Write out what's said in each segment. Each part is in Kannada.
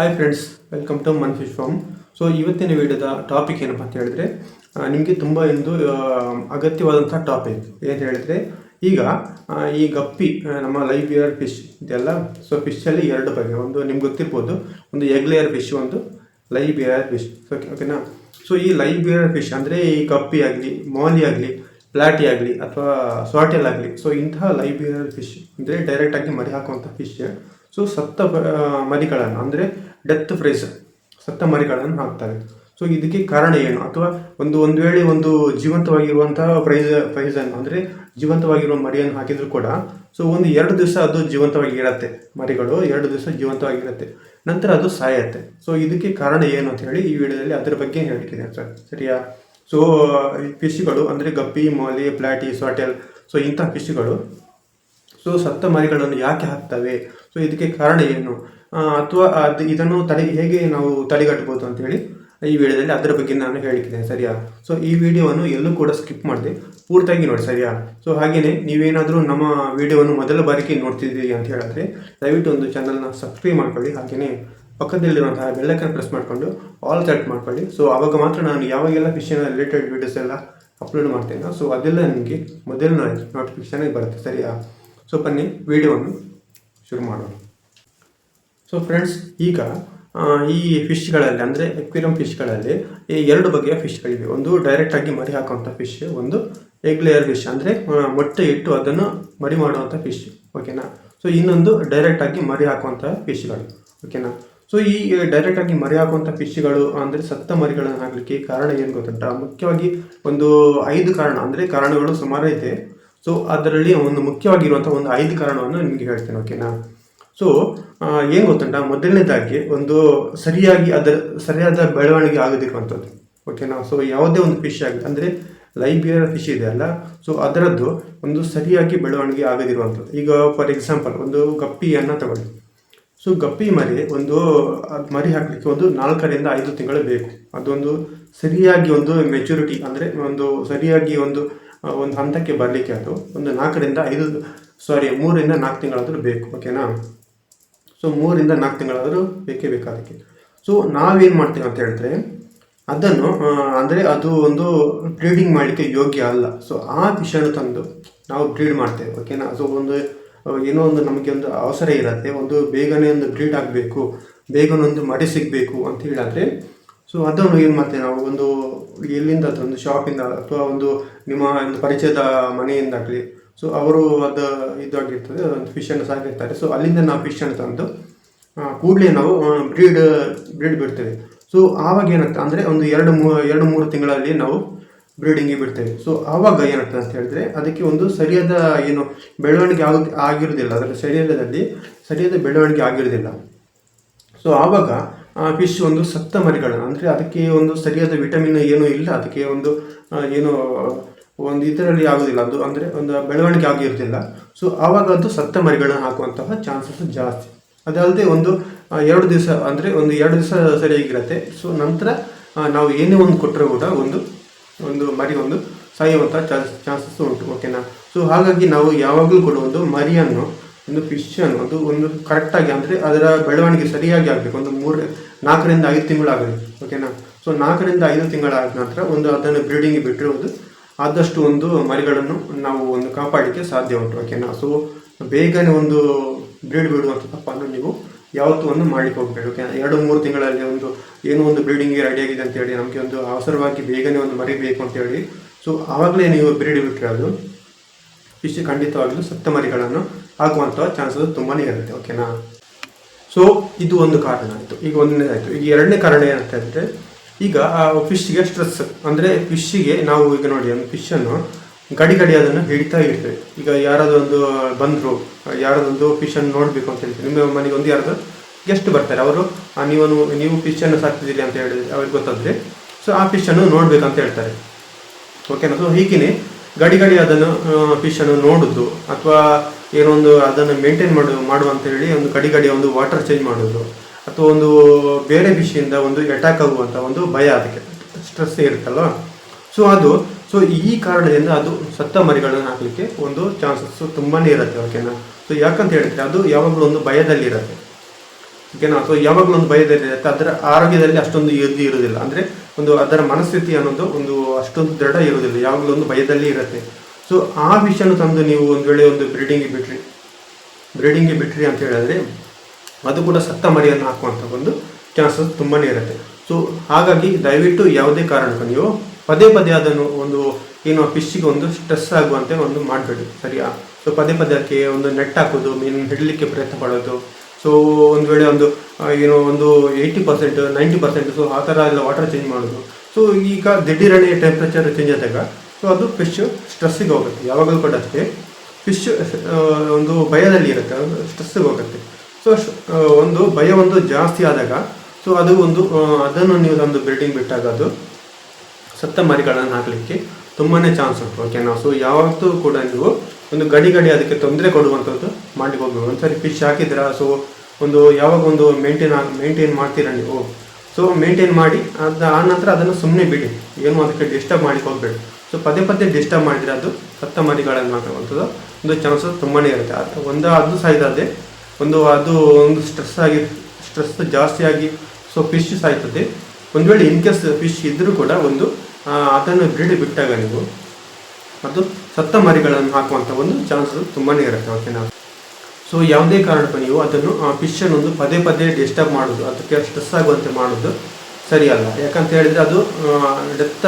Hi friends welcome to man fish farm so ಇವತ್ತಿನ ವಿಡಿಯೋದ ಟಾಪಿಕ್ ಏನಪ್ಪ ಅಂತ ಹೇಳಿದ್ರೆ ನಿಮಗೆ ತುಂಬ ಒಂದು ಅಗತ್ಯವಾದಂಥ ಟಾಪಿಕ್ ಏನು ಹೇಳಿದ್ರೆ, ಈಗ ಈ ಗಪ್ಪಿ ನಮ್ಮ ಲೈವ್ ಇಯರ್ ಫಿಶ್ ಇದೆಲ್ಲ ಸೊ ಫಿಶಲ್ಲಿ ಎರಡು ಬಗೆ, ಒಂದು ನಿಮ್ಗೆ ಗೊತ್ತಿರ್ಬೋದು, ಒಂದು ಎಗ್ ಲೇಯರ್ ಫಿಶ್ ಒಂದು ಲೈವ್ ಇಯರ್ ಫಿಶ್ ಓಕೆ ಓಕೆನಾ ಸೊ ಈ ಲೈವ್ ಇಯರ್ ಫಿಶ್ ಅಂದರೆ ಈ ಗಪ್ಪಿ ಆಗಲಿ, ಮೋಲಿ ಆಗಲಿ, ಪ್ಲಾಟಿ ಆಗಲಿ, ಅಥವಾ ಸ್ವಾಟೆಲ್ ಆಗಲಿ ಸೊ ಇಂತಹ ಲೈವ್ ಇಯರ್ ಫಿಶ್ ಅಂದರೆ ಡೈರೆಕ್ಟಾಗಿ ಮರಿ ಹಾಕುವಂಥ ಫಿಶ್ ಸೊ ಸತ್ತ ಮರಿಗಳನ್ನು, ಅಂದರೆ ಡೆತ್ ಫ್ರೇಸ್ ಸತ್ತ ಮರಿಗಳನ್ನು ಹಾಕ್ತಾರೆ. ಸೊ ಇದಕ್ಕೆ ಕಾರಣ ಏನು? ಅಥವಾ ಒಂದು ಒಂದು ವೇಳೆ ಒಂದು ಜೀವಂತವಾಗಿರುವಂತಹ ಪ್ರೈಸ್ ಪ್ರೈಸನ್ನು ಅಂದರೆ ಜೀವಂತವಾಗಿರುವ ಮರಿಯನ್ನು ಹಾಕಿದ್ರು ಕೂಡ ಸೊ ಒಂದು ಎರಡು ದಿವಸ ಅದು ಜೀವಂತವಾಗಿ ಇರತ್ತೆ ಮರಿಗಳು ಎರಡು ದಿವಸ ಜೀವಂತವಾಗಿರುತ್ತೆ. ನಂತರ ಅದು ಸಾಯತ್ತೆ. ಸೊ ಇದಕ್ಕೆ ಕಾರಣ ಏನು ಅಂತ ಹೇಳಿ ಈ ವಿಡಿಯೋದಲ್ಲಿ ಅದರ ಬಗ್ಗೆ ಹೇಳ್ತೀನಿ ಸರ್. ಸರಿಯಾ? ಸೊ ಫಿಶ್ಗಳು ಅಂದರೆ ಗಪ್ಪಿ, ಮೌಲಿ, ಪ್ಲಾಟಿ ಸೋಟೆಲ್ ಸೊ ಇಂಥ ಫಿಶ್ಗಳು ಸೊ ಸತ್ತ ಮರಿಗಳನ್ನು ಯಾಕೆ ಹಾಕ್ತವೆ? ಸೊ ಇದಕ್ಕೆ ಕಾರಣ ಏನು? ಅಥವಾ ಅದು ಇದನ್ನು ತಡೆ ಹೇಗೆ ನಾವು ತಡೆಗಟ್ಟಬಹುದು ಅಂತ ಹೇಳಿ ಈ ವಿಡಿಯೋದಲ್ಲಿ ಅದರ ಬಗ್ಗೆ ನಾನು ಹೇಳಿದ್ದೇನೆ ಸರಿಯಾ? ಸೊ ಈ ವಿಡಿಯೋವನ್ನು ಎಲ್ಲೂ ಕೂಡ ಸ್ಕಿಪ್ ಮಾಡಿದೆ. ಪೂರ್ತಿಯಾಗಿ ನೋಡಿ, ಸರಿಯಾ? ಸೊ ಹಾಗೆಯೇ ನೀವೇನಾದರೂ ನಮ್ಮ ವಿಡಿಯೋವನ್ನು ಮೊದಲ ಬಾರಿಗೆ ನೋಡ್ತಿದ್ದೀರಿ ಅಂತ ಹೇಳಿದ್ರೆ, ದಯವಿಟ್ಟು ಒಂದು ಚಾನಲ್ನ ಸಬ್ಸ್ಕ್ರೈಬ್ ಮಾಡ್ಕೊಳ್ಳಿ. ಹಾಗೆಯೇ ಪಕ್ಕದಲ್ಲಿರುವಂತಹ ಬೆಲ್ಲೈಕನ್ ಪ್ರೆಸ್ ಮಾಡಿಕೊಂಡು ಆಲ್ ಸೆಟ್ ಮಾಡ್ಕೊಳ್ಳಿ. ಸೊ ಆವಾಗ ಮಾತ್ರ ನಾನು ಯಾವಾಗೆಲ್ಲ ಫಿಶಿನ ರಿಲೇಟೆಡ್ ವಿಡಿಯೋಸ್ ಎಲ್ಲ ಅಪ್ಲೋಡ್ ಮಾಡ್ತೇನೆ ಸೊ ಅದೆಲ್ಲ ನಿಮಗೆ ಮೊದಲನೇ ನೋಟಿಫಿಕೇಶನ್ ಬರುತ್ತೆ, ಸರಿಯಾ? ಸೊ ಬನ್ನಿ, ವಿಡಿಯೋವನ್ನು ಶುರು ಮಾಡೋಣ. ಸೊ ಫ್ರೆಂಡ್ಸ್ ಈಗ ಈ ಫಿಶ್ಗಳಲ್ಲಿ ಅಂದರೆ ಎಕ್ವಿರಮ್ ಫಿಶ್ಗಳಲ್ಲಿ ಈ ಎರಡು ಬಗೆಯ ಫಿಶ್ಗಳಿವೆ ಒಂದು ಡೈರೆಕ್ಟಾಗಿ ಮರಿ ಹಾಕುವಂಥ ಫಿಶ್ ಒಂದು ಎಗ್ ಲೇಯರ್ ಫಿಶ್ ಅಂದರೆ ಮೊಟ್ಟೆ ಇಟ್ಟು ಅದನ್ನು ಮರಿ ಮಾಡುವಂಥ ಫಿಶ್ ಓಕೆನಾ ಸೊ ಇನ್ನೊಂದು ಡೈರೆಕ್ಟಾಗಿ ಮರಿ ಹಾಕುವಂಥ ಫಿಶ್ಗಳು ಓಕೆನಾ ಸೊ ಈ ಡೈರೆಕ್ಟಾಗಿ ಮರಿ ಹಾಕುವಂಥ ಫಿಶ್ಗಳು ಅಂದರೆ ಸತ್ತ ಮರಿಗಳನ್ನು ಹಾಕಲಿಕ್ಕೆ ಕಾರಣ ಏನು ಗೊತ್ತುಂಟಾ ಮುಖ್ಯವಾಗಿ ಒಂದು ಐದು ಕಾರಣ, ಅಂದರೆ ಕಾರಣಗಳು ಸುಮಾರು ಇದೆ ಸೊ ಅದರಲ್ಲಿ ಒಂದು ಮುಖ್ಯವಾಗಿರುವಂಥ ಒಂದು ಐದು ಕಾರಣವನ್ನು ನಿಮಗೆ ಹೇಳ್ತೇನೆ ಓಕೆನಾ ಸೊ ಏನು ಗೊತ್ತುಂಟ? ಮೊದಲನೇದಾಗಿ ಒಂದು ಸರಿಯಾಗಿ ಅದರ, ಸರಿಯಾದ ಬೆಳವಣಿಗೆ ಆಗದಿರುವಂಥದ್ದು ಓಕೆನಾ ಸೊ ಯಾವುದೇ ಒಂದು ಫಿಶ್ ಆಗುತ್ತೆ ಅಂದರೆ ಲೈಬಿಯರ್ ಫಿಶ್ ಇದೆ ಅಲ್ಲ ಸೊ ಅದರದ್ದು ಒಂದು ಸರಿಯಾಗಿ ಬೆಳವಣಿಗೆ ಆಗದಿರುವಂಥದ್ದು. ಈಗ ಫಾರ್ ಎಕ್ಸಾಂಪಲ್ ಒಂದು ಗಪ್ಪಿಯನ್ನು ತಗೊಳ್ಳಿ. ಸೊ ಗಪ್ಪಿ ಮರಿ ಒಂದು ಮರಿ ಹಾಕಲಿಕ್ಕೆ ಒಂದು ನಾಲ್ಕರಿಂದ ಐದು ತಿಂಗಳು ಬೇಕು. ಅದೊಂದು ಸರಿಯಾಗಿ ಒಂದು ಮೆಚುರಿಟಿ ಅಂದರೆ ಒಂದು ಸರಿಯಾಗಿ ಒಂದು ಒಂದು ಹಂತಕ್ಕೆ ಬರಲಿಕ್ಕೆ ಅದು ಒಂದು ನಾಲ್ಕರಿಂದ ಐದು ಸಾರಿ ಮೂರರಿಂದ ನಾಲ್ಕು ತಿಂಗಳಾದರೂ ಬೇಕು. ಓಕೆನಾ ಸೊ ಮೂರಿಂದ ನಾಲ್ಕು ತಿಂಗಳಾದರೂ ಬೇಕೇ ಬೇಕಾದಕ್ಕೆ. ಸೊ ನಾವೇನು ಮಾಡ್ತೀವಿ ಅಂತ ಹೇಳಿದ್ರೆ, ಅದನ್ನು ಅಂದರೆ ಅದು ಒಂದು ಬ್ರೀಡಿಂಗ್ ಮಾಡಲಿಕ್ಕೆ ಯೋಗ್ಯ ಅಲ್ಲ. ಸೊ ಆ ಫಿಶನ್ನು ತಂದು ನಾವು ಬ್ರೀಡ್ ಮಾಡ್ತೇವೆ ಓಕೆನಾ ಸೊ ಒಂದು ಏನೋ ಒಂದು ನಮಗೆ ಒಂದು ಅವಸರ ಇರುತ್ತೆ, ಒಂದು ಬೇಗನೆ ಒಂದು ಬ್ರೀಡ್ ಆಗಬೇಕು ಬೇಗನೆ ಒಂದು ಮಡಿ ಸಿಗಬೇಕು ಅಂತ ಹೇಳಿದ್ರೆ ಸೊ ಅದನ್ನು ಏನು ಮಾಡ್ತೇವೆ ನಾವು? ಒಂದು, ಎಲ್ಲಿಂದ ಒಂದು ಶಾಪಿಂದ ಅಥವಾ ಒಂದು ನಿಮ್ಮ ಒಂದು ಪರಿಚಯದ ಮನೆಯಿಂದಾಗಲಿ ಸೊ ಅವರು ಅದು ಇದಾಗಿರ್ತದೆ ಒಂದು ಫಿಶನ್ನು ಸಾಕಿರ್ತಾರೆ. ಸೊ ಅಲ್ಲಿಂದ ನಾವು ಫಿಶನ್ನು ತಂದು ಕೂಡಲೇ ನಾವು ಬ್ರೀಡ್ ಬ್ರೀಡ್ ಬಿಡ್ತೇವೆ. ಸೊ ಆವಾಗ ಏನಾಗ್ತದೆ ಅಂದರೆ, ಒಂದು ಎರಡು ಮೂ, ಎರಡು ಮೂರು ತಿಂಗಳಲ್ಲಿ ನಾವು ಬ್ರೀಡಿಂಗಿಗೆ ಬಿಡ್ತೇವೆ. ಸೊ ಆವಾಗ ಏನಾಗ್ತದೆ ಅಂತ ಹೇಳಿದ್ರೆ, ಅದಕ್ಕೆ ಒಂದು ಸರಿಯಾದ ಏನು ಬೆಳವಣಿಗೆ ಆಗ, ಆಗಿರೋದಿಲ್ಲ. ಅದರ ಶರೀರದಲ್ಲಿ ಸರಿಯಾದ ಬೆಳವಣಿಗೆ ಆಗಿರೋದಿಲ್ಲ. ಸೊ ಆವಾಗ ಫಿಶ್ ಒಂದು ಸತ್ತ ಮರಿಗಳನ್ನು, ಅಂದರೆ ಅದಕ್ಕೆ ಒಂದು ಸರಿಯಾದ ವಿಟಮಿನ್ ಏನೂ ಇಲ್ಲ. ಅದಕ್ಕೆ ಒಂದು ಏನು ಒಂದು ಇದರಲ್ಲಿ ಆಗೋದಿಲ್ಲ. ಅದು ಅಂದರೆ ಒಂದು ಬೆಳವಣಿಗೆ ಆಗಿರೋದಿಲ್ಲ. ಸೊ ಆವಾಗ ಅದು ಸತ್ತ ಮರಿಗಳನ್ನು ಹಾಕುವಂತಹ ಚಾನ್ಸಸ್ ಜಾಸ್ತಿ. ಅದಲ್ಲದೆ ಒಂದು ಎರಡು ದಿವಸ ಅಂದರೆ ಒಂದು ಎರಡು ದಿವಸ ಸರಿಯಾಗಿರುತ್ತೆ. ಸೊ ನಂತರ ನಾವು ಏನೇ ಒಂದು ಕೊಟ್ಟರೂ ಕೂಡ ಒಂದು ಒಂದು ಮರಿ ಒಂದು ಸಾಯುವಂಥ ಚಾನ್ಸ್ ಚಾನ್ಸಸ್ ಉಂಟು. ಓಕೆನಾ ಸೊ ಹಾಗಾಗಿ ನಾವು ಯಾವಾಗಲೂ ಕೂಡ ಒಂದು ಮರಿಯನ್ನು, ಒಂದು ಫಿಶನ್ನು ಅದು ಒಂದು ಕರೆಕ್ಟಾಗಿ ಅಂದರೆ ಅದರ ಬೆಳವಣಿಗೆ ಸರಿಯಾಗಿ ಆಗಬೇಕು. ಒಂದು ಮೂರು, ನಾಲ್ಕರಿಂದ ಐದು ತಿಂಗಳು ಆಗಬೇಕು ಓಕೆನಾ ಸೊ ನಾಲ್ಕರಿಂದ ಐದು ತಿಂಗಳಾದ ನಂತರ ಒಂದು ಅದನ್ನು ಬ್ರೀಡಿಂಗ್ ಬಿಟ್ಟಿರುವುದು ಆದಷ್ಟು ಒಂದು ಮರಿಗಳನ್ನು ನಾವು ಒಂದು ಕಾಪಾಡಲಿಕ್ಕೆ ಸಾಧ್ಯ ಉಂಟು. ಓಕೆನಾ ಸೊ ಬೇಗನೆ ಒಂದು ಬ್ರೀಡ್ ಬಿಡುವಂಥ ತಪ್ಪನ್ನು ನೀವು ಯಾವತ್ತೂ ಒಂದು ಮಾಡಲಿಕ್ಕೆ ಹೋಗ್ಬೇಡಿ ಓಕೆ ಎರಡು, ಮೂರು ತಿಂಗಳಲ್ಲಿ ಒಂದು ಏನೋ ಒಂದು ಬ್ರೀಡಿಂಗ್ಗೆ ರೆಡಿ ಆಗಿದೆ ಅಂತ ಹೇಳಿ ನಮಗೆ ಒಂದು ಅವಸರವಾಗಿ ಬೇಗನೆ ಒಂದು ಮರಿ ಬೇಕು ಅಂತೇಳಿ. ಸೊ ಆವಾಗಲೇ ನೀವು ಬ್ರೀಡ್ ಬಿಟ್ಟರೆ ಅದು ಫಿಶ್ ಖಂಡಿತವಾಗಲೂ ಸತ್ತ ಮರಿಗಳನ್ನು ಹಾಕುವಂಥ ಚಾನ್ಸಸ್ ತುಂಬಾ ಇರುತ್ತೆ ಓಕೆನಾ ಸೊ ಇದು ಒಂದು ಕಾರಣ ಆಯಿತು. ಈಗ ಒಂದನೇದಾಯಿತು. ಈಗ ಎರಡನೇ ಕಾರಣ ಏನಂತ ಹೇಳಿದ್ರೆ ಈಗ, ಆ ಫಿಶ್ಗೆ ಸ್ಟ್ರೆಸ್ ಅಂದರೆ ಫಿಶ್ಶಿಗೆ ನಾವು ಈಗ ನೋಡಿ, ಒಂದು ಫಿಶನ್ನು ಗಡಿ ಗಡಿ ಅದನ್ನು ಹಿಡಿತಾ ಇರ್ತೇವೆ. ಈಗ ಯಾರಾದೊಂದು ಬಂದರು ಯಾರಾದೊಂದು ಫಿಶನ್ನು ನೋಡಬೇಕು ಅಂತ ಹೇಳ್ತೀವಿ ನಿಮ್ಮ ಮನೆಗೆ ಒಂದು ಯಾರಾದ್ರು ಗೆಸ್ಟ್ ಬರ್ತಾರೆ. ಅವರು ನೀವು ನೀವು ಫಿಶನ್ನು ಸಾಕ್ತಿದ್ದೀರಿ ಅಂತ ಹೇಳಿದ್ರೆ ಅವ್ರಿಗೆ ಗೊತ್ತಾದರೆ ಸೊ ಆ ಫಿಶನ್ನು ಅಂತ ಹೇಳ್ತಾರೆ. ಓಕೆನಾ ಸೊ ಹೀಗೇನೆ ಗಡಿ ಗಡಿ ಅದನ್ನು ಫಿಶನ್ನು ನೋಡುದು ಅಥವಾ ಏನೋ ಒಂದು ಅದನ್ನು ಮೇಂಟೈನ್ ಮಾಡು, ಮಾಡುವಂತ ಹೇಳಿ ಒಂದು ಗಡಿ ಗಡಿ ಒಂದು ವಾಟರ್ ಚೇಂಜ್ ಮಾಡೋದು. ಒಂದು ಬೇರೆ ವಿಷಯದಿಂದ ಒಂದು ಅಟ್ಯಾಕ್ ಆಗುವಂಥ ಒಂದು ಭಯ ಅದಕ್ಕೆ. ಸ್ಟ್ರೆಸ್ ಇರುತ್ತಲ್ವ? ಸೊ ಅದು ಸೊ ಈ ಕಾರಣದಿಂದ ಅದು ಸತ್ತ ಮರಿಗಳನ್ನು ಹಾಕಲಿಕ್ಕೆ ಒಂದು ಚಾನ್ಸಸ್ ತುಂಬಾ ಇರುತ್ತೆ ಓಕೆನಾ ಸೊ ಯಾಕಂತ ಹೇಳಿದ್ರೆ ಅದು ಯಾವಾಗಲೂ ಒಂದು ಭಯದಲ್ಲಿ ಇರುತ್ತೆ. ಓಕೆನಾ ಸೊ ಯಾವಾಗಲೂ ಒಂದು ಭಯದಲ್ಲಿ ಇರುತ್ತೆ, ಅದರ ಆರೋಗ್ಯದಲ್ಲಿ ಅಷ್ಟೊಂದು ಇದು ಇರುವುದಿಲ್ಲ ಅಂದರೆ ಒಂದು ಅದರ ಮನಸ್ಥಿತಿ ಅನ್ನೋದು ಒಂದು ಅಷ್ಟೊಂದು ದೃಢ ಇರುವುದಿಲ್ಲ ಯಾವಾಗಲೂ ಒಂದು ಭಯದಲ್ಲಿ ಇರುತ್ತೆ. ಸೊ ಆ ವಿಷಯನ ತಂದು ನೀವು ಒಂದು ವೇಳೆ ಒಂದು ಬ್ರೀಡಿಂಗ್ಗೆ ಬಿಟ್ರಿ ಬ್ರೀಡಿಂಗ್ಗೆ ಬಿಟ್ರಿ ಅಂತ ಹೇಳಿದ್ರೆ ಅದು ಕೂಡ ಸತ್ತ ಮರಿಯನ್ನು ಹಾಕುವಂಥ ಒಂದು ಚಾನ್ಸಸ್ ತುಂಬಾ ಇರುತ್ತೆ. ಸೊ ಹಾಗಾಗಿ ದಯವಿಟ್ಟು ಯಾವುದೇ ಕಾರಣಕ್ಕೂ ನೀವು ಪದೇ ಪದೇ ಅದನ್ನು ಒಂದು ಏನು ಫಿಶ್ಗೆ ಒಂದು ಸ್ಟ್ರೆಸ್ ಆಗುವಂತೆ ಒಂದು ಮಾಡಬೇಡಿ, ಸರಿಯಾ? ಸೊ ಪದೇ ಪದೇ ಅದಕ್ಕೆ ಒಂದು ನೆಟ್ ಹಾಕೋದು, ಮೀನು ಹಿಡಲಿಕ್ಕೆ ಪ್ರಯತ್ನ ಪಡೋದು. ಸೊ ಒಂದು ವೇಳೆ ಒಂದು ಏನು ಒಂದು eighty percent, ninety percent so ಆ ಥರ ಎಲ್ಲ ವಾಟರ್ ಚೇಂಜ್ ಮಾಡೋದು. ಸೊ ಈಗ ದಿಢೀರನೆ ಟೆಂಪ್ರೇಚರ್ ಚೇಂಜ್ ಆದಾಗ ಸೊ ಅದು ಫಿಶ್ ಸ್ಟ್ರೆಸ್ಸಿಗೆ ಹೋಗುತ್ತೆ. ಯಾವಾಗಲೂ ಕೂಡ ಅಷ್ಟೇ. ಫಿಶ್ ಒಂದು ಭಯದಲ್ಲಿ ಇರುತ್ತೆ ಸ್ಟ್ರೆಸ್ಸಿಗೆ ಹೋಗುತ್ತೆ. ಸೊ ಒಂದು ಭಯ ಒಂದು ಜಾಸ್ತಿ ಆದಾಗ ಸೊ ಅದು ಒಂದು ಅದನ್ನು ನೀವು ಒಂದು ಬಿಲ್ಡಿಂಗ್ ಬಿಟ್ಟಾಗ ಅದು ಸತ್ತ ಮರಿಗಳನ್ನು ಹಾಕಲಿಕ್ಕೆ ತುಂಬಾ ಚಾನ್ಸ್ ಉಂಟು ಓಕೆನಾ ಸೊ ಯಾವತ್ತೂ ಕೂಡ ನೀವು ಒಂದು ಗಡಿ ಗಡಿ ಅದಕ್ಕೆ ತೊಂದರೆ ಕೊಡುವಂಥದ್ದು ಮಾಡಿ ಹೋಗ್ಬೇಕು. ಒಂದ್ಸರಿ ಫಿಶ್ ಹಾಕಿದ್ದೀರಾ ಸೊ ಒಂದು ಯಾವಾಗ ಒಂದು ಮೇಂಟೈನ್ ಮೇಂಟೈನ್ ಮಾಡ್ತೀರಾ ನೀವು? ಸೊ ಮೇಂಟೈನ್ ಮಾಡಿ, ಅದು ಆ ನಂತರ ಅದನ್ನು ಸುಮ್ಮನೆ ಬಿಡಿ. ಏನು ಅದಕ್ಕೆ ಡಿಸ್ಟರ್ಬ್ ಮಾಡಿ ಹೋಗ್ಬೇಡಿ. ಸೊ ಪದೇ ಪದೇ ಡಿಸ್ಟರ್ಬ್ ಮಾಡಿದರೆ ಅದು ಸತ್ತ ಮರಿಗಳನ್ನು ಹಾಕುವಂಥದ್ದು ಒಂದು ಚಾನ್ಸಸ್ ತುಂಬಾ ಇರುತ್ತೆ. ಅದು ಒಂದು, ಅದು ಸಾಯ್ತದೆ ಒಂದು ಅದು ಒಂದು ಸ್ಟ್ರೆಸ್ ಆಗಿ ಸ್ಟ್ರೆಸ್ ಜಾಸ್ತಿ ಆಗಿ ಸೊ ಫಿಶ್ ಸಾಯ್ತದೆ. ಒಂದು ವೇಳೆ ಇನ್ ಕೇಸ್ ಫಿಶ್ ಇದ್ದರೂ ಕೂಡ ಒಂದು ಅದನ್ನು ಬ್ರೀಡ್ ಬಿಟ್ಟಾಗ ನೀವು ಅದು ಸತ್ತ ಮರಿಗಳನ್ನು ಹಾಕುವಂಥ ಒಂದು ಚಾನ್ಸಸ್ ತುಂಬಾ ಇರುತ್ತೆ ಓಕೆನಾ ಸೊ ಯಾವುದೇ ಕಾರಣಕ್ಕೂ ನೀವು ಅದನ್ನು, ಆ ಫಿಶನ್ನು ಒಂದು ಪದೇ ಪದೇ ಡಿಸ್ಟರ್ಬ್ ಮಾಡೋದು, ಅದಕ್ಕೆ ಸ್ಟ್ರೆಸ್ ಆಗುವಂತೆ ಮಾಡೋದು ಸರಿಯಲ್ಲ. ಯಾಕಂತ ಹೇಳಿದ್ರೆ ಅದು ಡೆತ್ತ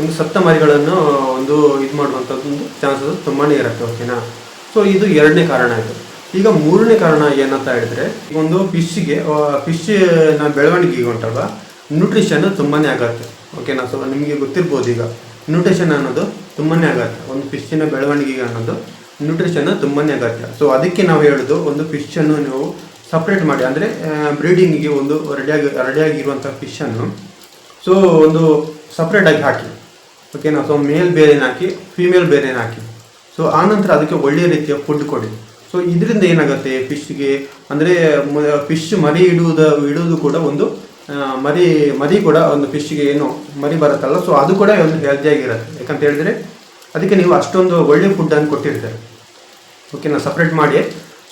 ಒಂದು ಸತ್ತ ಮರಿಗಳನ್ನು ಒಂದು ಇದು ಮಾಡುವಂಥದ್ದು ಒಂದು ಚಾನ್ಸಸ್ ತುಂಬಾ ಇರುತ್ತೆ ಓಕೆನಾ ಸೊ ಇದು ಎರಡನೇ ಕಾರಣ ಆಯಿತು ಈಗ ಮೂರನೇ ಕಾರಣ ಏನಂತ ಹೇಳಿದ್ರೆ ಒಂದು ಫಿಶ್ಗೆ ಫಿಶ್ನ ಬೆಳವಣಿಗೆಗೆ ಉಂಟಲ್ವ? ನ್ಯೂಟ್ರಿಷನ್ ತುಂಬಾನೇ ಆಗತ್ತೆ ಓಕೆನಾ ಸೊ ನಿಮಗೆ ಗೊತ್ತಿರ್ಬೋದು ಈಗ. ನ್ಯೂಟ್ರಿಷನ್ ಅನ್ನೋದು ತುಂಬಾನೇ ಆಗತ್ತೆ ಒಂದು ಫಿಶ್ಶಿನ ಬೆಳವಣಿಗೆಗೆ ಅನ್ನೋದು ನ್ಯೂಟ್ರಿಷನ್ ತುಂಬಾನೇ ಅಗತ್ಯ. ಸೊ ಅದಕ್ಕೆ ನಾವು ಹೇಳೋದು, ಒಂದು ಫಿಶನ್ನು ನೀವು ಸಪ್ರೇಟ್ ಮಾಡಿ. ಅಂದರೆ ಬ್ರೀಡಿಂಗಿಗೆ ಒಂದು ರೆಡಿಯಾಗಿ ರೆಡಿಯಾಗಿರುವಂಥ ಫಿಶನ್ನು ಸೊ ಒಂದು ಸಪ್ರೇಟಾಗಿ ಹಾಕಿ. ಓಕೆನಾ ಸೊ ಮೇಲ್ ಬೇರೆನ ಹಾಕಿ ಫೀಮೇಲ್ ಬೇರೆನ ಹಾಕಿ. ಸೊ ಆನಂತರ ಅದಕ್ಕೆ ಒಳ್ಳೆಯ ರೀತಿಯ ಫುಡ್ ಕೊಡಿ. ಸೊ ಇದರಿಂದ ಏನಾಗುತ್ತೆ ಫಿಶ್ಗೆ ಅಂದರೆ ಫಿಶ್ ಮರಿ ಇಡುವುದು ಇಡುವುದು ಕೂಡ ಒಂದು ಮರಿ ಮರಿ ಕೂಡ ಒಂದು ಫಿಶ್ಗೆ ಏನು ಮರಿ ಬರುತ್ತಲ್ಲ ಸೊ ಅದು ಕೂಡ ಒಂದು ಹೆಲ್ದಿಯಾಗಿರುತ್ತೆ ಯಾಕಂತ ಹೇಳಿದ್ರೆ, ಅದಕ್ಕೆ ನೀವು ಅಷ್ಟೊಂದು ಒಳ್ಳೆ ಫುಡ್ಡನ್ನು ಕೊಟ್ಟಿರ್ತಾರೆ. ಓಕೆನಾ ಸಪ್ರೇಟ್ ಮಾಡಿ.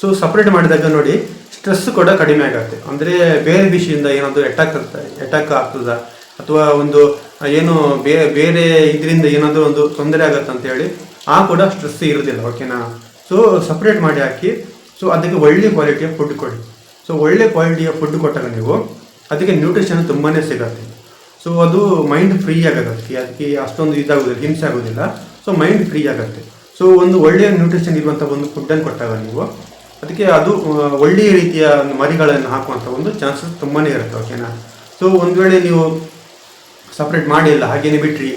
ಸೊ ಸಪ್ರೇಟ್ ಮಾಡಿದಾಗ ನೋಡಿ ಸ್ಟ್ರೆಸ್ ಕೂಡ ಕಡಿಮೆ ಆಗುತ್ತೆ. ಅಂದರೆ, ಬೇರೆ ವಿಷಯದಿಂದ ಏನಾದರೂ ಅಟ್ಯಾಕ್ ಆಗ್ತದೆ ಅಟ್ಯಾಕ್ ಆಗ್ತದ, ಅಥವಾ ಒಂದು, ಏನು ಬೇರೆ ಬೇರೆ ಇದರಿಂದ ಏನಾದರೂ ಒಂದು ತೊಂದರೆ ಆಗತ್ತೆ ಅಂತೇಳಿ ಆ ಕೂಡ ಸ್ಟ್ರೆಸ್ ಇರೋದಿಲ್ಲ. ಓಕೆನಾ ಸೊ ಸಪ್ರೇಟ್ ಮಾಡಿ ಹಾಕಿ. ಸೊ ಅದಕ್ಕೆ ಒಳ್ಳೆ ಕ್ವಾಲಿಟಿಯ ಫುಡ್ ಕೊಡಿ. ಸೊ ಒಳ್ಳೆ ಕ್ವಾಲಿಟಿಯ ಫುಡ್ ಕೊಟ್ಟಾಗ ನೀವು ಅದಕ್ಕೆ ನ್ಯೂಟ್ರಿಷನ್ ತುಂಬಾ ಸಿಗತ್ತೆ. ಸೊ ಅದು ಮೈಂಡ್ ಫ್ರೀ ಆಗತ್ತೆ ಅದಕ್ಕೆ ಅಷ್ಟೊಂದು ಇದಾಗೋದಿಲ್ಲ, ಹಿಂಸೆ ಆಗೋದಿಲ್ಲ. ಸೊ ಮೈಂಡ್ ಫ್ರೀ ಆಗುತ್ತೆ. ಸೊ ಒಂದು ಒಳ್ಳೆಯ ನ್ಯೂಟ್ರಿಷನ್ ಇರುವಂಥ ಒಂದು ಫುಡ್ಡನ್ನು ಕೊಟ್ಟಾಗ ನೀವು ಅದಕ್ಕೆ ಅದು ಒಳ್ಳೆಯ ರೀತಿಯ ಮರಿಗಳನ್ನು ಹಾಕುವಂಥ ಒಂದು ಚಾನ್ಸಸ್ ತುಂಬಾ ಇರುತ್ತೆ ಓಕೆನಾ ಸೊ ಒಂದು ವೇಳೆ ನೀವು ಸಪ್ರೇಟ್ ಮಾಡಿಲ್ಲ ಹಾಗೇನೆ ಬಿಟ್ರಿ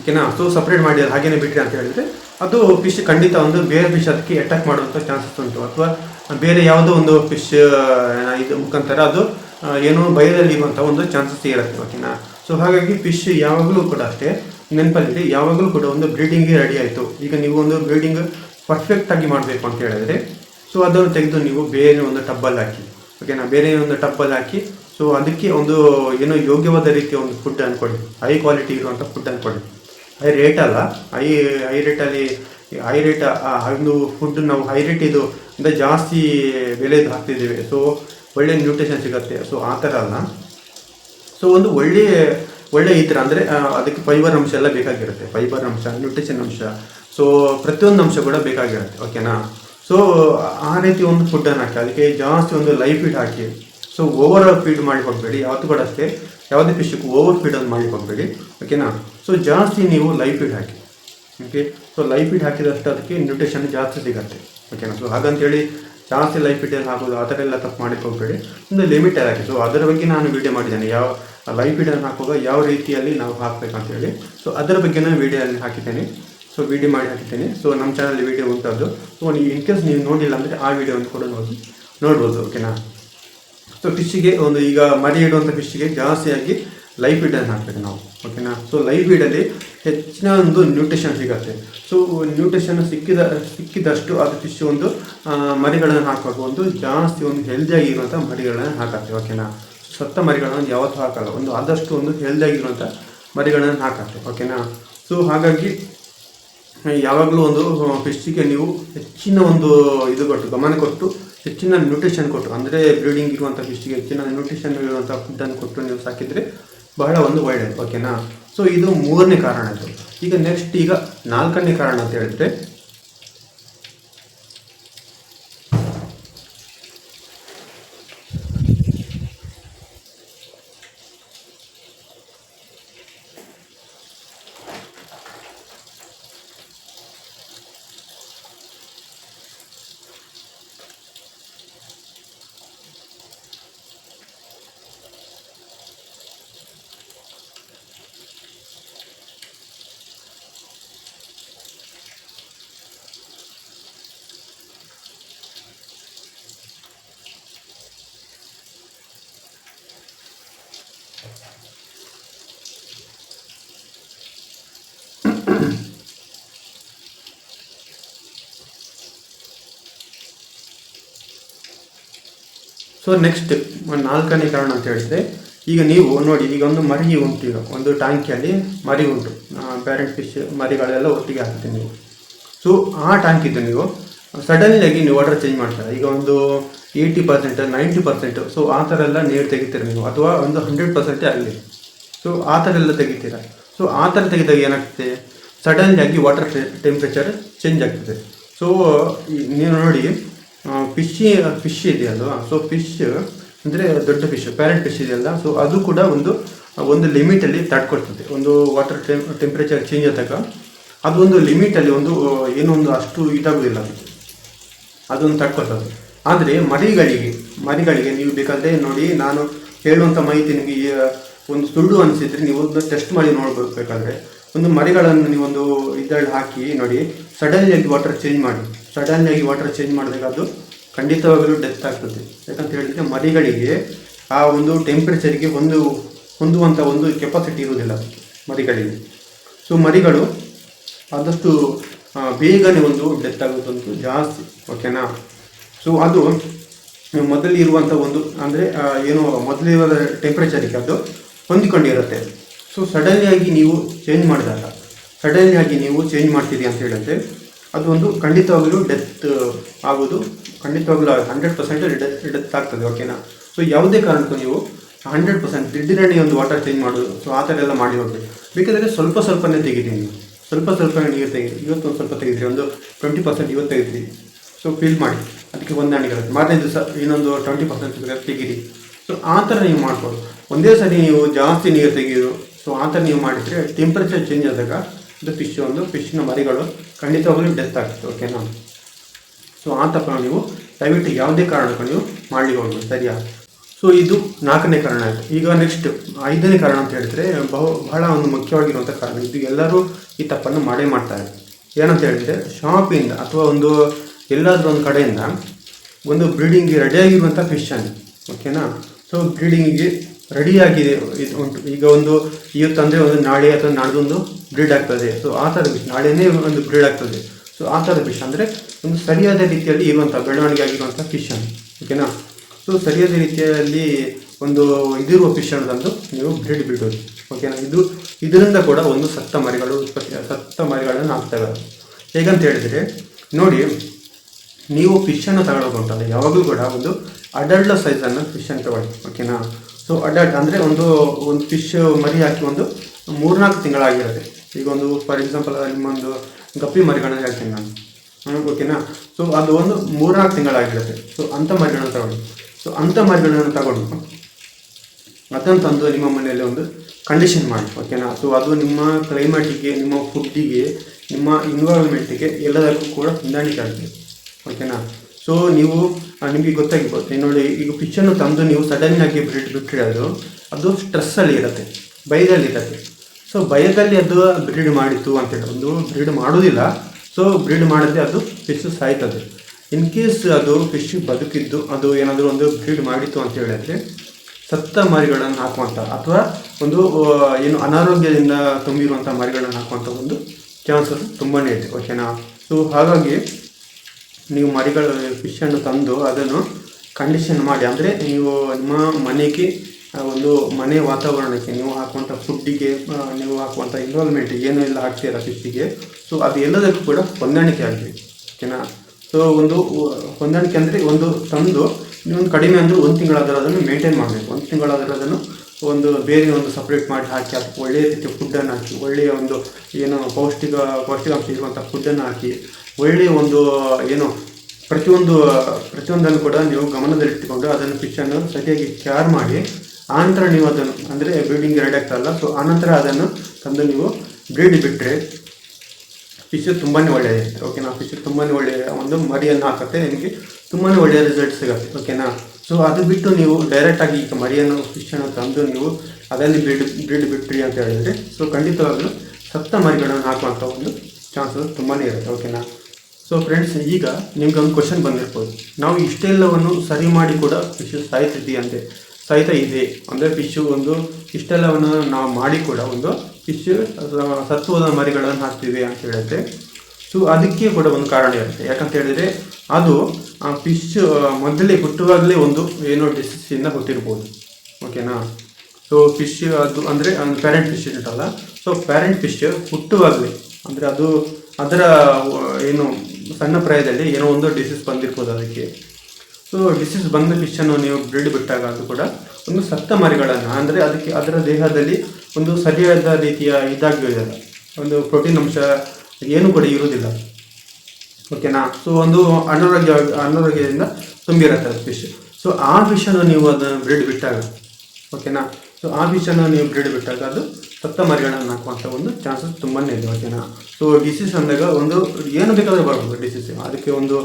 ಓಕೆನಾ ಸೊ ಸಪ್ರೇಟ್ ಮಾಡಿಲ್ಲ ಹಾಗೇನೆ ಬಿಟ್ರಿ ಅಂತ ಹೇಳಿದ್ರೆ ಅದು ಫಿಶ್ ಖಂಡಿತ ಒಂದು ಬೇರೆ ಫಿಶ್ ಅದಕ್ಕೆ ಅಟ್ಯಾಕ್ ಮಾಡುವಂಥ ಚಾನ್ಸಸ್ ಉಂಟು. ಅಥವಾ ಬೇರೆ ಯಾವುದೋ ಒಂದು ಫಿಶ್ ಇದು ಮುಖಾಂತರ ಅದು ಏನೋ ಭಯದಲ್ಲಿ ಇರುವಂಥ ಒಂದು ಚಾನ್ಸಸ್ ಇರುತ್ತೆ ಓಕೆನಾ ಸೊ ಹಾಗಾಗಿ ಫಿಶ್ ಯಾವಾಗಲೂ ಕೂಡ ಅಷ್ಟೇ ನೆನಪಲ್ಲಿ ಯಾವಾಗಲೂ ಕೂಡ ಒಂದು ಬ್ರೀಡಿಂಗೇ ರೆಡಿ ಆಯಿತು. ಈಗ ನೀವು ಒಂದು ಬ್ರೀಡಿಂಗ್ ಪರ್ಫೆಕ್ಟ್ ಆಗಿ ಮಾಡಬೇಕು ಅಂತ ಹೇಳಿದ್ರೆ ಸೊ ಅದನ್ನು ತೆಗೆದು ನೀವು ಬೇರೆ ಒಂದು ಟಬ್ಬಲ್ಲಿ ಹಾಕಿ ಓಕೆನಾ ಬೇರೆ ಒಂದು ಟಬ್ಬಲ್ಲಿ ಹಾಕಿ ಸೊ ಅದಕ್ಕೆ ಒಂದು ಏನೋ ಯೋಗ್ಯವಾದ ರೀತಿಯ ಒಂದು ಫುಡ್ ಅಂದ್ಕೊಳ್ಳಿ ಹೈ ಕ್ವಾಲಿಟಿ ಇರುವಂಥ ಫುಡ್ ಕೊಡಿ ಹೈ ರೇಟ್ ಅಲ್ಲ. ಹೈ ಹೈ ರೇಟಲ್ಲಿ ಹೈ ರೇಟ್ ಒಂದು ಫುಡ್ ನಾವು ಹೈ ರೇಟ್ ಇದು ಅಂದರೆ ಜಾಸ್ತಿ ಬೆಲೆದು ಹಾಕ್ತಿದ್ದೀವಿ. ಸೊ ಒಳ್ಳೆ ನ್ಯೂಟ್ರಿಷನ್ ಸಿಗುತ್ತೆ. ಸೊ ಆ ಥರ ಅಲ್ಲ. ಸೊ ಒಂದು ಒಳ್ಳೆ ಒಳ್ಳೆ ಈ ಥರ ಅಂದರೆ ಅದಕ್ಕೆ ಫೈಬರ್ ಅಂಶ ಎಲ್ಲ ಬೇಕಾಗಿರುತ್ತೆ. ಫೈಬರ್ ಅಂಶ ನ್ಯೂಟ್ರಿಷನ್ ಅಂಶ. ಸೊ ಪ್ರತಿಯೊಂದು ಅಂಶ ಕೂಡ ಬೇಕಾಗಿರುತ್ತೆ. ಓಕೆನಾ ಸೊ ಆ ರೀತಿ ಒಂದು ಫುಡ್ಡನ್ನು ಹಾಕಿ, ಅದಕ್ಕೆ ಜಾಸ್ತಿ ಒಂದು ಲೈಫ್ ಫೀಡ್ ಹಾಕಿ. ಸೊ ಓವರ್ ಫೀಡ್ ಮಾಡಿ ಹೋಗಬೇಡಿ. ಯಾವತ್ತು ಕೂಡ ಅಷ್ಟೇ. ಯಾವುದೇ ಫಿಶಕ್ಕೂ ಓವರ್ ಫೀಡ್ ಅಲ್ಲಿ ಮಾಡಿ ಹೋಗಬೇಡಿ ಓಕೆನಾ ಸೊ ಜಾಸ್ತಿ ನೀವು ಲೈಫ್ ಫೀಡ್ ಹಾಕಿ. ಓಕೆ ಸೊ ಲೈಫ್ ಫೀಡ್ ಹಾಕಿದಷ್ಟು ಅದಕ್ಕೆ ನ್ಯೂಟ್ರಿಷನ್ ಜಾಸ್ತಿ ಸಿಗುತ್ತೆ. ಓಕೆನಾ ಸೊ ಹಾಗಂತೇಳಿ ಜಾಸ್ತಿ ಲೈಫ್ ಫೀಡಲ್ಲಿ ಹಾಕೋದು ಆ ಥರ ಎಲ್ಲ ತಪ್ಪು ಮಾಡಿ ಹೋಗಬೇಡಿ. ಒಂದು ಲಿಮಿಟ್ ಹಾಕಿ. ಸೊ ಅದರ ಬಗ್ಗೆ ನಾನು ವಿಡಿಯೋ ಮಾಡಿದ್ದೇನೆ. ಯಾವ ಲೈಫ್ ಫೀಡನ್ನು ಹಾಕುವಾಗ ಯಾವ ರೀತಿಯಲ್ಲಿ ನಾವು ಹಾಕಬೇಕಂತೇಳಿ. ಸೊ ಅದರ ಬಗ್ಗೆ ನಾನು ವಿಡಿಯೋಲ್ಲಿ ಹಾಕಿದ್ದೇನೆ. ಸೊ ವಿಡಿಯೋ ಮಾಡಿ ಹಾಕಿದ್ದೇನೆ. ಸೊ ನಮ್ಮ ಚಾನಲ್ ವಿಡಿಯೋ ಉಂಟದ್ದು. ಸೊ ನೀವು ಇನ್ ಕೇಸ್ ನೀವು ನೋಡಿಲ್ಲ ಅಂದರೆ ಆ ವಿಡಿಯೋವನ್ನು ಕೂಡ ನೋಡಿ ನೋಡ್ಬೋದು. ಓಕೆನಾ ಸೊ ಫಿಶ್ಶಿಗೆ ಒಂದು ಈಗ ಮರಿ ಇಡುವಂಥ ಫಿಶ್ಗೆ ಜಾಸ್ತಿಯಾಗಿ ಲೈಫ್ ಫೀಡನ್ನು ಹಾಕ್ಬೇಕು ನಾವು ಓಕೆನಾ ಸೊ ಲೈಫ್ ಇಡಲ್ಲಿ ಹೆಚ್ಚಿನ ಒಂದು ನ್ಯೂಟ್ರಿಷನ್ ಸಿಗುತ್ತೆ. ಸೊ ನ್ಯೂಟ್ರಿಷನ್ ಸಿಕ್ಕಿದ, ಸಿಕ್ಕಿದಷ್ಟು ಅದು ಫಿಶ್ ಒಂದು ಮರಿಗಳನ್ನು ಹಾಕಬೇಕು. ಒಂದು ಜಾಸ್ತಿ ಒಂದು ಹೆಲ್ದಿಯಾಗಿರುವಂಥ ಮರಿಗಳನ್ನು ಹಾಕತ್ತೆ ಓಕೆನಾ ಸತ್ತ ಮರಿಗಳನ್ನು ಯಾವತ್ತೂ ಹಾಕಲ್ಲ. ಒಂದು ಆದಷ್ಟು ಒಂದು ಹೆಲ್ದಿಯಾಗಿರುವಂಥ ಮರಿಗಳನ್ನು ಹಾಕತ್ತೆ ಓಕೆನಾ ಸೊ ಹಾಗಾಗಿ, ಯಾವಾಗಲೂ ಒಂದು ಫಿಶ್ಗೆ ನೀವು ಹೆಚ್ಚಿನ ಒಂದು ಇದು ಕೊಟ್ಟು ಗಮನ ಕೊಟ್ಟು ಹೆಚ್ಚಿನ ನ್ಯೂಟ್ರಿಷನ್ ಕೊಟ್ಟು, ಅಂದರೆ ಬ್ರೀಡಿಂಗ್ ಇರುವಂಥ ಫಿಶ್ಗೆ ಹೆಚ್ಚಿನ ನ್ಯೂಟ್ರಿಷನ್ ಇರುವಂಥ ಫುಡ್ಡನ್ನು ಕೊಟ್ಟು ನೀವು ಸಾಕಿದರೆ ಬಹಳ ಒಂದು ಒಳ್ಳೆಯದು ಓಕೆನಾ ಸೊ ಇದು ಮೂರನೇ ಕಾರಣ ಇದು ಈಗ ನೆಕ್ಸ್ಟ್ ಈಗ ನಾಲ್ಕನೇ ಕಾರಣ ಅಂತ ಹೇಳಿದ್ರೆ ಸೊ ನೆಕ್ಸ್ಟ್ ಒಂದು ನಾಲ್ಕನೇ ಕಾರಣ ಅಂತ ಹೇಳಿದ್ರೆ, ಈಗ ನೀವು ನೋಡಿ, ಈಗ ಒಂದು ಮರಿ ಉಂಟು ಈಗ. ಒಂದು ಟ್ಯಾಂಕಿಯಲ್ಲಿ ಮರಿ ಉಂಟು. ಪ್ಯಾರೆಂಟ್ ಫಿಶ್ ಮರಿಗಳೆಲ್ಲ ಒಟ್ಟಿಗೆ ಹಾಕ್ತೀವಿ ನೀವು. ಸೊ ಆ ಟ್ಯಾಂಕಿದ್ದು ನೀವು ಸಡನ್ಲಿಯಾಗಿ ನೀವು ವಾಟರ್ ಚೇಂಜ್ ಮಾಡ್ತಾರೆ ಈಗ ಒಂದು eighty percent ninety percent so ಆ ಥರ ಎಲ್ಲ ನೀರು ತೆಗಿತೀರ ನೀವು? ಅಥವಾ ಒಂದು ಹಂಡ್ರೆಡ್ ಪರ್ಸೆಂಟೇ ಆಗಲಿ ಸೊ ಆ ಥರ ಎಲ್ಲ ತೆಗಿತೀರ? ಸೊ ಆ ಥರ ತೆಗೆದಾಗ ಏನಾಗ್ತದೆ? ಸಡನ್ಲಿ ಆಗಿ ವಾಟರ್ ಟೆಂಪ್ರೇಚರ್ ಚೇಂಜ್ ಆಗ್ತದೆ. ಸೊ ನೀವು ನೋಡಿ ಫಿಶ್ ಫಿಶ್ ಇದೆಯಲ್ವಾ? ಸೊ ಫಿಶ್ ಅಂದರೆ ದೊಡ್ಡ ಫಿಶ್ ಪ್ಯಾರೆಂಟ್ ಫಿಶ್ ಇದೆಯಲ್ಲ? ಸೊ ಅದು ಕೂಡ ಒಂದು ಒಂದು ಲಿಮಿಟಲ್ಲಿ ತಡ್ಕೊಳ್ತದೆ. ಒಂದು ವಾಟರ್ ಟೆಂಪ್ರೇಚರ್ ಚೇಂಜ್ ಆದಾಗ ಅದು ಒಂದು ಲಿಮಿಟಲ್ಲಿ ಒಂದು, ಏನೋ ಒಂದು ಅಷ್ಟು ಇದಾಗೋದಿಲ್ಲ ಅದೊಂದು ತಡ್ಕೊಳ್ತದೆ. ಆದರೆ ಮರಿಗಳಿಗೆ ಮರಿಗಳಿಗೆ ನೀವು ಬೇಕಾದರೆ ನೋಡಿ, ನಾನು ಹೇಳುವಂಥ ಮಾಹಿತಿ ನಿಮಗೆ ಒಂದು ಸುಳ್ಳು ಅನಿಸಿದ್ರೆ ನೀವು ಒಂದು ಟೆಸ್ಟ್ ಮಾಡಿ ನೋಡಬೇಕಾದ್ರೆ ಬೇಕಾದ್ರೆ ಒಂದು ಮರಿಗಳನ್ನು ನೀವೊಂದು ಇದರಲ್ಲಿ ಹಾಕಿ ನೋಡಿ ಸಡನ್ಲಿ ವಾಟರ್ ಚೇಂಜ್ ಮಾಡಿ. ಸಡನ್ಲಿ ಆಗಿ ವಾಟರ್ ಚೇಂಜ್ ಮಾಡಿದಾಗ ಅದು ಖಂಡಿತವಾಗಲೂ ಡೆತ್ ಆಗ್ತದೆ. ಯಾಕಂತ ಹೇಳಿದರೆ ಮರಿಗಳಿಗೆ ಆ ಒಂದು ಟೆಂಪ್ರೇಚರ್ಗೆ ಒಂದು ಹೊಂದುವಂಥ ಒಂದು ಕೆಪಾಸಿಟಿ ಇರುವುದಿಲ್ಲ ಮರಿಗಳಿಗೆ. ಸೊ ಮರಿಗಳು ಆದಷ್ಟು ಬೇಗನೆ ಒಂದು ಡೆತ್ ಆಗೋದಂತೂ ಜಾಸ್ತಿ ಓಕೆನಾ ಸೊ ಅದು ಮೊದಲು ಇರುವಂಥ ಒಂದು, ಅಂದರೆ ಏನು ಮೊದಲಿರುವ ಟೆಂಪ್ರೇಚರಿಗೆ ಅದು ಹೊಂದಿಕೊಂಡಿರುತ್ತೆ ಸೊ ಸಡನ್ಲಿ ಆಗಿ ನೀವು ಚೇಂಜ್ ಮಾಡಿದಾಗ ಸಡನ್ಲಿ ಆಗಿ ನೀವು ಚೇಂಜ್ ಮಾಡ್ತೀರಿ ಅಂತ ಹೇಳಿದ್ರೆ ಅದು ಒಂದು ಖಂಡಿತವಾಗಲೂ ಡೆತ್ ಆಗೋದು ಖಂಡಿತವಾಗಲೂ ಹಂಡ್ರೆಡ್ ಪರ್ಸೆಂಟ್ ಡೆತ್ ಡೆತ್ ಆಗ್ತದೆ ಓಕೆನಾ ಸೊ ಯಾವುದೇ ಕಾರಣಕ್ಕೂ ನೀವು ಹಂಡ್ರೆಡ್ ಪರ್ಸೆಂಟ್ ದಿಢೀರನೆ ಒಂದು ವಾಟರ್ ಚೇಂಜ್ ಮಾಡೋದು. ಸೊ ಆ ಥರ ಎಲ್ಲ ಮಾಡಿ ಹೋಗ್ಬೇಕು ಬೇಕಾದರೆ ಸ್ವಲ್ಪ ಸ್ವಲ್ಪನೇ ತೆಗಿತೀನಿ ನೀವು. ಸ್ವಲ್ಪ ಸ್ವಲ್ಪ ನೀರು ತೆಗಿತೀನಿ ಇವತ್ತು ಒಂದು ಸ್ವಲ್ಪ ತೆಗಿತೀರಿ ಒಂದು ಟ್ವೆಂಟಿ ಪರ್ಸೆಂಟ್ ಇವತ್ತು ತೆಗಿತೀರಿ ಸೊ ಫೀಲ್ ಮಾಡಿ. ಅದಕ್ಕೆ ಹೊಂದಾಣಿಕೆ ಮಾರನೇ ದಿವಸ ಇನ್ನೊಂದು ಟ್ವೆಂಟಿ ಪರ್ಸೆಂಟ್ ತೆಗೀರಿ. ಸೊ ಆ ಥರ ನೀವು ಮಾಡ್ಬೋದು. ಒಂದೇ ಸರಿ ನೀವು ಜಾಸ್ತಿ ನೀರು ತೆಗೆಯೋದು ಸೊ ಆ ಥರ ನೀವು ಮಾಡಿದರೆ ಟೆಂಪ್ರೇಚರ್ ಚೇಂಜ್ ಆದಾಗ ಇದು ಫಿಶ್ ಒಂದು. ಫಿಶ್ನ ಮರಿಗಳು ಖಂಡಿತವಾಗಲೂ ಡೆತ್ ಆಗುತ್ತೆ ಓಕೆನಾ ಸೊ ಆ ತಪ್ಪ ನೀವು ದಯವಿಟ್ಟು ಯಾವುದೇ ಕಾರಣಕ್ಕೂ ನೀವು ಮಾಡಲಿಕ್ಕೆ ಹೋಗ್ಬೋದು ಸರಿಯಾ? ಸೊ ಇದು ನಾಲ್ಕನೇ ಕಾರಣ ಆಯಿತು ಈಗ ನೆಕ್ಸ್ಟ್ ಐದನೇ ಕಾರಣ ಅಂತ ಹೇಳಿದ್ರೆ, ಬಹು, ಬಹಳ ಒಂದು ಮುಖ್ಯವಾಗಿರುವಂಥ ಕಾರಣ ಇದು. ಎಲ್ಲರೂ ಈ ತಪ್ಪನ್ನು ಮಾಡೇ ಮಾಡ್ತಾರೆ. ಏನಂತ ಹೇಳಿದರೆ, ಶಾಪಿಂದ ಅಥವಾ ಒಂದು ಎಲ್ಲಾದರೂ ಒಂದು ಕಡೆಯಿಂದ ಒಂದು ಬ್ರೀಡಿಂಗ್ಗೆ ರೆಡಿಯಾಗಿರುವಂಥ ಫಿಶನ್ನು ಓಕೆನಾ ಸೊ ಬ್ರೀಡಿಂಗಿಗೆ ರೆಡಿಯಾಗಿದೆ. ಇದು ಉಂಟು. ಈಗ ಒಂದು ಇವತ್ತು ಅಂದರೆ ಒಂದು ನಾಳೆ ಅಥವಾ ನಾಡ್ದೊಂದು ಬ್ರೀಡ್ ಆಗ್ತದೆ. ಸೊ ಆ ಥರ ವಿಷಯ ನಾಳೆನೇ ಒಂದು ಬ್ರೀಡ್ ಆಗ್ತದೆ. ಸೊ ಆ ಥರದ ಫಿಶ್ ಅಂದರೆ ಒಂದು ಸರಿಯಾದ ರೀತಿಯಲ್ಲಿ ಇರುವಂಥ ಬೆಳವಣಿಗೆ ಆಗಿರುವಂಥ ಫಿಶನ್ ಓಕೆನಾ ಸೊ ಸರಿಯಾದ ರೀತಿಯಲ್ಲಿ ಒಂದು ಇದಿರುವ ಫಿಶ್ ತಂದು ನೀವು ಬ್ರೀಡ್ ಬಿಡೋದು ಓಕೆನಾ ಇದು ಇದರಿಂದ ಕೂಡ ಒಂದು ಸತ್ತ ಮರಿಗಳು, ಸತ್ತ ಮರಿಗಳನ್ನು ಆಗ್ತವೆ ಹೇಗಂತ ಹೇಳಿದರೆ, ನೋಡಿ, ನೀವು ಫಿಶನ್ನು ತಗೊಳ್ಳೋದುಂಟಲ್ಲ ಯಾವಾಗಲೂ ಕೂಡ ಒಂದು ಅಡಲ್ಟ್ ಸೈಜನ್ನು ಫಿಶನ್ ತಗೊಳ್ಳಿ. ಓಕೆನಾ ಸೊ ಅಡಲ್ಟ್ ಅಂದರೆ ಒಂದು ಒಂದು ಫಿಶ್ ಮರಿ ಹಾಕಿ ಒಂದು ಮೂರ್ನಾಲ್ಕು ತಿಂಗಳಾಗಿರುತ್ತೆ. ಈಗ ಒಂದು ಫಾರ್ ಎಕ್ಸಾಂಪಲ್ ನಿಮ್ಮೊಂದು ಗಪ್ಪಿ ಮರಿಗಳನ್ನ ಹೇಳ್ತೀನಿ ನಾನು. ಓಕೆನಾ ಸೊ ಅದು ಒಂದು ಮೂರ್ನಾಲ್ಕು ತಿಂಗಳಾಗಿರುತ್ತೆ. ಸೊ ಅಂಥ ಮರಿಗಳನ್ನು ತಗೊಳ್ಳಿ. ಸೊ ಅಂಥ ಮರಿಗಳನ್ನ ತಗೊಂಡು ಅದನ್ನು ತಂದು ನಿಮ್ಮ ಮನೆಯಲ್ಲಿ ಒಂದು ಕಂಡೀಷನ್ ಮಾಡಿ ಓಕೆನಾ ಸೊ ಅದು ನಿಮ್ಮ ಕ್ಲೈಮೇಟಿಗೆ ನಿಮ್ಮ ಫುಡ್ಡಿಗೆ ನಿಮ್ಮ ಎನ್ವೈರನ್ಮೆಂಟಿಗೆ ಎಲ್ಲದಕ್ಕೂ ಕೂಡ ಹೊಂದಾಣಿಕೆ ಆಗ್ತದೆ ಓಕೆನಾ ಸೊ ನೀವು ನಿಮಗೆ ಗೊತ್ತಾಗಿರ್ಬೋದು. ನೋಡಿ, ಈಗ ಪಿಚ್ಚನ್ನು ತಂದು ನೀವು ಸಡನ್ ಆಗಿ ಬ್ರೀಡ್ ಬಿಟ್ಟರೆ ಅದು ಅದು ಸ್ಟ್ರೆಸ್ಸಲ್ಲಿ ಇರುತ್ತೆ, ಭಯದಲ್ಲಿ ಇರುತ್ತೆ. ಸೊ ಭಯದಲ್ಲಿ ಅದು ಬ್ರೀಡ್ ಅಂತ ಅಂತೇಳಿ ಒಂದು ಬ್ರೀಡ್ ಮಾಡೋದಿಲ್ಲ. ಸೊ ಬ್ರೀಡ್ ಮಾಡಿದ್ರೆ ಅದು ಫಿಶ್ ಸಾಯ್ತದೆ. ಇನ್ ಕೇಸ್ ಅದು ಫಿಶ್ ಬದುಕಿದ್ದು, ಅದು ಏನಾದರೂ ಒಂದು ಬ್ರೀಡ್ ಮಾಡಿತ್ತು ಅಂತ ಹೇಳಿದ್ರೆ, ಸತ್ತ ಮರಿಗಳನ್ನು ಹಾಕುವಂಥ ಅಥವಾ ಒಂದು ಏನು ಅನಾರೋಗ್ಯದಿಂದ ತುಂಬಿರುವಂಥ ಮರಿಗಳನ್ನು ಹಾಕುವಂಥ ಒಂದು ಚಾನ್ಸಸ್ ತುಂಬಾ ಇದೆ. ಓಕೆನಾ ಸೊ ಹಾಗಾಗಿ ನೀವು ಮರಿಗಳು ಫಿಶನ್ನು ತಂದು ಅದನ್ನು ಕಂಡೀಷನ್ ಮಾಡಿ, ಅಂದರೆ ನೀವು ನಿಮ್ಮ ಮನೆಗೆ ಒಂದು ಮನೆ ವಾತಾವರಣಕ್ಕೆ ನೀವು ಹಾಕುವಂಥ ಫುಡ್ಡಿಗೆ ನೀವು ಹಾಕುವಂಥ ಇನ್ವಾಲ್ಮೆಂಟ್ ಏನು ಎಲ್ಲ ಹಾಕ್ತೀರ ಫಿಶ್ಶಿಗೆ ಸೊ ಅದು ಎಲ್ಲದಕ್ಕೂ ಕೂಡ ಹೊಂದಾಣಿಕೆ ಆಗಬೇಕು ಓಕೆನಾ ಸೊ ಒಂದು ಹೊಂದಾಣಿಕೆ ಅಂದರೆ ಒಂದು ತಂದು ಒಂದು ಕಡಿಮೆ ಅಂದರೆ ಒಂದು ತಿಂಗಳಾದರೂ ಅದನ್ನು ಮೇಂಟೈನ್ ಮಾಡಬೇಕು. ಒಂದು ತಿಂಗಳಾದರೂ ಅದನ್ನು ಒಂದು ಬೇರೆ ಒಂದು ಸಪ್ರೇಟ್ ಮಾಡಿ ಹಾಕಿ, ಅದು ಒಳ್ಳೆಯ ರೀತಿಯ ಫುಡ್ಡನ್ನು ಹಾಕಿ, ಒಳ್ಳೆಯ ಒಂದು ಏನು ಪೌಷ್ಟಿಕ, ಪೌಷ್ಟಿಕಾಂಶ ಇರುವಂಥ ಫುಡ್ಡನ್ನು ಹಾಕಿ ಒಳ್ಳೆಯ ಒಂದು, ಏನು, ಪ್ರತಿಯೊಂದು, ಪ್ರತಿಯೊಂದನ್ನು ಕೂಡ ನೀವು ಗಮನದಲ್ಲಿಟ್ಟುಕೊಂಡು ಅದನ್ನು ಫಿಶನ್ನು ಸರಿಯಾಗಿ ಕ್ಯಾರ್ ಮಾಡಿ, ಆನಂತರ ನೀವು ಅದನ್ನು, ಅಂದರೆ ಬ್ರೀಡಿಂಗ್ ರೆಡಿ ಆಗ್ತಾರಲ್ಲ ಸೊ ಆನಂತರ ಅದನ್ನು ತಂದು ನೀವು ಬ್ರೀಡ್ ಬಿಟ್ಟರೆ ಫಿಶ್ ತುಂಬಾ ಒಳ್ಳೆಯದಿರುತ್ತೆ ಓಕೆನಾ ಫಿಶ್ ತುಂಬಾ ಒಳ್ಳೆಯ ಒಂದು ಮರಿಯನ್ನು ಹಾಕುತ್ತೆ, ನಿಮಗೆ ತುಂಬಾ ಒಳ್ಳೆಯ ರಿಸಲ್ಟ್ ಸಿಗುತ್ತೆ ಓಕೆನಾ ಸೊ ಅದು ಬಿಟ್ಟು ನೀವು ಡೈರೆಕ್ಟಾಗಿ ಈಗ ಮರಿಯನ್ನು ಫಿಶನ್ನು ತಂದು ನೀವು ಅದರಲ್ಲಿ ಬ್ರೀಡ್ ಬ್ರೀಡ್ ಬಿಟ್ರಿ ಅಂತ ಹೇಳಿದರೆ ಸೊ ಖಂಡಿತವಾಗಲೂ ಸತ್ತ ಮರಿಗಳನ್ನು ಹಾಕುವಂಥ ಒಂದು ಚಾನ್ಸಸ್ ತುಂಬಾ ಇರುತ್ತೆ ಓಕೆನಾ ಸೊ ಫ್ರೆಂಡ್ಸ್ ಈಗ ನಿಮ್ಗೆ ಒಂದು ಕ್ವಶನ್ ಬಂದಿರ್ಬೋದು. ನಾವು ಇಷ್ಟೆಲ್ಲವನ್ನು ಸರಿ ಮಾಡಿ ಕೂಡ ಫಿಶ್ ಸಾಯ್ತಿದೆಯಂತೆ ಸಾಯ್ತಾ ಇದೆ. ಅಂದರೆ ಫಿಶು ಒಂದು ಇಷ್ಟೆಲ್ಲವನ್ನು ನಾವು ಮಾಡಿ ಕೂಡ ಒಂದು ಫಿಶ್ ಸತ್ವದ ಮರಿಗಳನ್ನು ಹಾಕ್ತೀವಿ ಅಂತ ಹೇಳಿದ್ರೆ ಸೊ ಅದಕ್ಕೆ ಕೂಡ ಒಂದು ಕಾರಣ ಇರುತ್ತೆ. ಯಾಕಂತ ಹೇಳಿದರೆ ಅದು, ಆ ಫಿಶ್ ಮೊದಲೇ ಹುಟ್ಟುವಾಗಲೇ ಒಂದು ಏನೋ ಡಿಸೀಸಿಂದ ಹುಟ್ಟಿರ್ಬೋದು. ಓಕೆನಾ ಸೊ ಫಿಶ್ ಅದು ಅಂದರೆ ಪ್ಯಾರೆಂಟ್ ಫಿಶ್ ಇರುತ್ತಲ್ಲ. ಸೊ ಪ್ಯಾರೆಂಟ್ ಫಿಶ್ ಹುಟ್ಟುವಾಗಲೇ, ಅಂದರೆ ಅದು ಅದರ ಏನು ಸಣ್ಣ ಪ್ರಾಯದಲ್ಲಿ ಏನೋ ಒಂದು ಡಿಸೀಸ್ ಬಂದಿರ್ಬೋದು ಅದಕ್ಕೆ. ಸೊ ಡಿಸೀಸ್ ಬಂದ ಫಿಶನ್ನು ನೀವು ಬ್ರೀಡ್ ಬಿಟ್ಟಾಗ ಅದು ಕೂಡ ಒಂದು ಸತ್ತ ಮರಿಗಳನ್ನು, ಅಂದರೆ ಅದಕ್ಕೆ ಅದರ ದೇಹದಲ್ಲಿ ಒಂದು ಸರಿಯಾದ ರೀತಿಯ ಇದಾಗಿರೋದಿಲ್ಲ ಒಂದು ಪ್ರೋಟೀನ್ ಅಂಶ ಏನು ಕೂಡ ಇರುವುದಿಲ್ಲ. ಓಕೆನಾ ಸೊ ಒಂದು ಅನಾರೋಗ್ಯ, ಅನಾರೋಗ್ಯದಿಂದ ತುಂಬಿರುತ್ತೆ ಅದು ಫಿಶ್ ಸೊ ಆ ಫಿಶನ್ನು ನೀವು ಅದನ್ನು ಬ್ರೀಡ್ ಬಿಟ್ಟಾಗ ಓಕೆನಾ ಸೊ ಆ ಫಿಶನ್ನು ನೀವು ಬ್ರೀಡ್ ಬಿಟ್ಟಾಗ ಅದು ಸತ್ತ ಮರಿಗಳನ್ನು ಹಾಕುವಂಥ ಒಂದು ಚಾನ್ಸಸ್ ತುಂಬಾ ಇದೆ ಓಕೆನಾ ಸೊ ಡಿಸೀಸ್ ಅಂದಾಗ ಒಂದು ಏನು ಬೇಕಾದರೂ ಬರ್ಬೋದು ಡಿಸೀಸ್ ಅದಕ್ಕೆ ಒಂದು,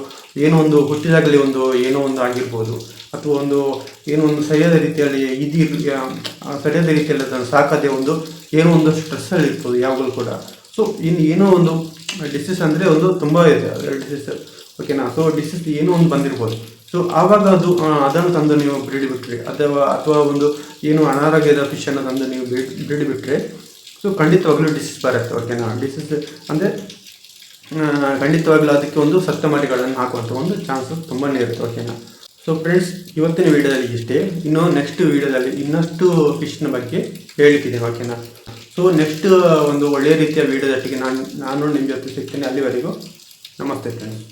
ಏನೋ ಒಂದು ಹುಟ್ಟಿದಾಗಲಿ ಒಂದು ಏನೋ ಒಂದು ಆಗಿರ್ಬೋದು. ಅಥವಾ ಒಂದು, ಏನೋ ಒಂದು ಸರಿಯಾದ ರೀತಿಯಲ್ಲಿ ಇದು ಸರಿಯಾದ ರೀತಿಯಲ್ಲಿ ಅದನ್ನು ಸಾಕದೆ ಒಂದು ಏನೋ ಒಂದು ಸ್ಟ್ರೆಸ್ಸಲ್ಲಿ ಇರ್ಬೋದು, ಯಾವಾಗಲೂ ಕೂಡ. ಸೊ ಇನ್ನು ಏನೋ ಒಂದು ಡಿಸೀಸ್ ಅಂದರೆ ಒಂದು ತುಂಬ ಇದೆ ಡಿಸೀಸ್ ಓಕೆನಾ ಸೊ ಡಿಸೀಸ್ ಏನೋ ಒಂದು ಬಂದಿರ್ಬೋದು. ಸೊ ಆವಾಗ ಅದು ಅದನ್ನು ತಂದು ನೀವು ಬ್ರೀಡ್ ಬಿಟ್ಟರೆ ಅಥವಾ ಅಥವಾ ಒಂದು ಏನು ಅನಾರೋಗ್ಯದ ಫಿಶನ್ನು ತಂದು ನೀವು ಬಿಟ್ಟರೆ ಸೊ ಖಂಡಿತವಾಗ್ಲೂ ಡಿಸೀಸ್ ಬರುತ್ತೆ ಓಕೆನಾ ಡಿಸೀಸ್ ಅಂದರೆ ಖಂಡಿತವಾಗ್ಲೂ ಅದಕ್ಕೆ ಒಂದು ಸತ್ತ ಮರಿಗಳನ್ನು ಹಾಕುವಂಥ ಒಂದು ಚಾನ್ಸಸ್ ತುಂಬಾ ಇರುತ್ತೆ ಓಕೆನಾ ಸೊ ಫ್ರೆಂಡ್ಸ್ ಇವತ್ತಿನ ವೀಡಿಯೋದಲ್ಲಿ ಇಷ್ಟೇ. ಇನ್ನು ನೆಕ್ಸ್ಟ್ ವೀಡಿಯೋದಲ್ಲಿ ಇನ್ನಷ್ಟು ಫಿಶ್ನ ಬಗ್ಗೆ ಹೇಳಿದ್ದೀನಿ ಓಕೆನಾ ಸೊ ನೆಕ್ಸ್ಟ್ ಒಂದು ಒಳ್ಳೆಯ ರೀತಿಯ ವೀಡಿಯೋದಟ್ಟಿಗೆ ನಾನು ನಾನು ನಿಮ್ಮ ಜೊತೆ ಸಿಗ್ತೇನೆ ಅಲ್ಲಿವರೆಗೂ. ನಮಸ್ತೆ ಫ್ರೆಂಡ್ಸ್